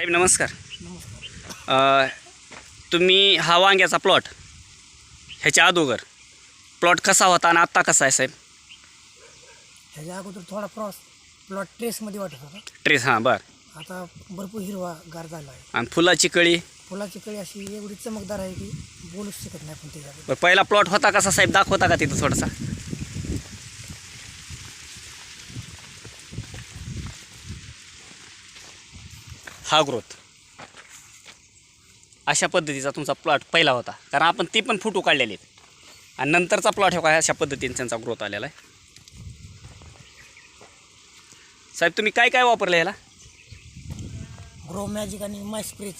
साहेब नमस्कार. अ, तुम्ही हा वांग्याचा प्लॉट ह्याच्या अगोदर प्लॉट कसा होता आणि आत्ता कसा आहे साहेब? ह्याच्या अगोदर थोडा प्रॉस प्लॉट ट्रेसमध्ये वाटत होता. ट्रेस हां बरं. आता भरपूर हिरवा गार झाला आहे. आणि फुलाची कळी? फुलाची कळी अशी एवढी चमकदार आहे की बोलूच शकत नाही आपण बरं पहिला प्लॉट होता कसा साहेब? दाखवता का तिथं थोडासा? हा ग्रोथ अशा पद्धतीचा तुमचा प्लॉट पहिला होता. कारण आपण ते पण फोटो काढलेले आहेत. आणि नंतरचा प्लॉट हो अशा पद्धतीने त्यांचा ग्रोथ आलेला आहे. साहेब तुम्ही काय काय वापरलं याला ग्रो मॅजिक आणि माय स्प्रेच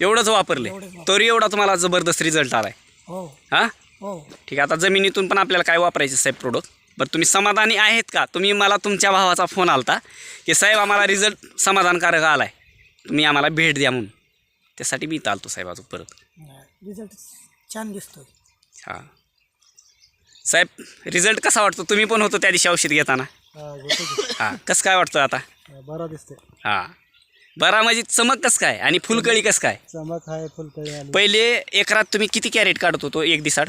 एवढंच वापरले. एवढंच वापरलं. तरी एवढा तुम्हाला जबरदस्त रिझल्ट आला आहे हो. हां? हो. ठीक आहे आता जमिनीतून पण आपल्याला काय वापरायचे साहेब प्रोडक्ट बरं तुम्ही समाधानी आहेत का? तुम्ही मला तुमच्या भावाचा फोन आलता की साहेब आम्हाला रिझल्ट समाधानकारक आला आहे तुम्ही आम्हाला भेट द्या म्हणून. त्यासाठी मी इथं आलतो साहेब अजून परत. रिझल्ट छान दिसतोय. हां. साहेब रिझल्ट कसा वाटतो? तुम्ही पण होतो त्या दिवशी औषध घेताना. हां कसं काय वाटतं आता? बरा दिसतोय. हां. बरा म्हणजे चमक कसं काय? आणि फुलकळी कसं काय? चमक आहे फुलकळी आली. पहिले एकरात तुम्ही किती कॅरेट काढत होतो? एक दिसाड.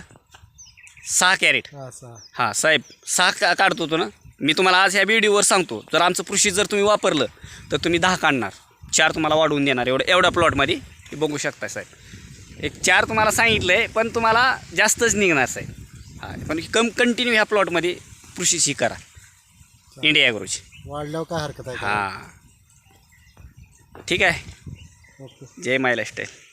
सहा कॅरेट. हा सहा. हां साहेब सहा का काढतो होतो ना? मी तुम्हाला आज ह्या व्हिडिओवर सांगतो. जर आमचं कृषी जर तुम्ही वापरलं तर तुम्ही दहा काढणार. चार तुम्हाला वाढवून देणार एवढं एवढ्या प्लॉटमध्ये हे बघू शकता साहेब. एक चार तुम्हाला सांगितलं आहे पण तुम्हाला जास्तच निघणार साहेब. हां पण कम कंटिन्यू ह्या प्लॉटमध्ये कृषीची करा. इंडिया ॲग्रोची वाढल्यावर काय हरकत आहे? हां. ठीक आहे. जय माय लाईफस्टाईल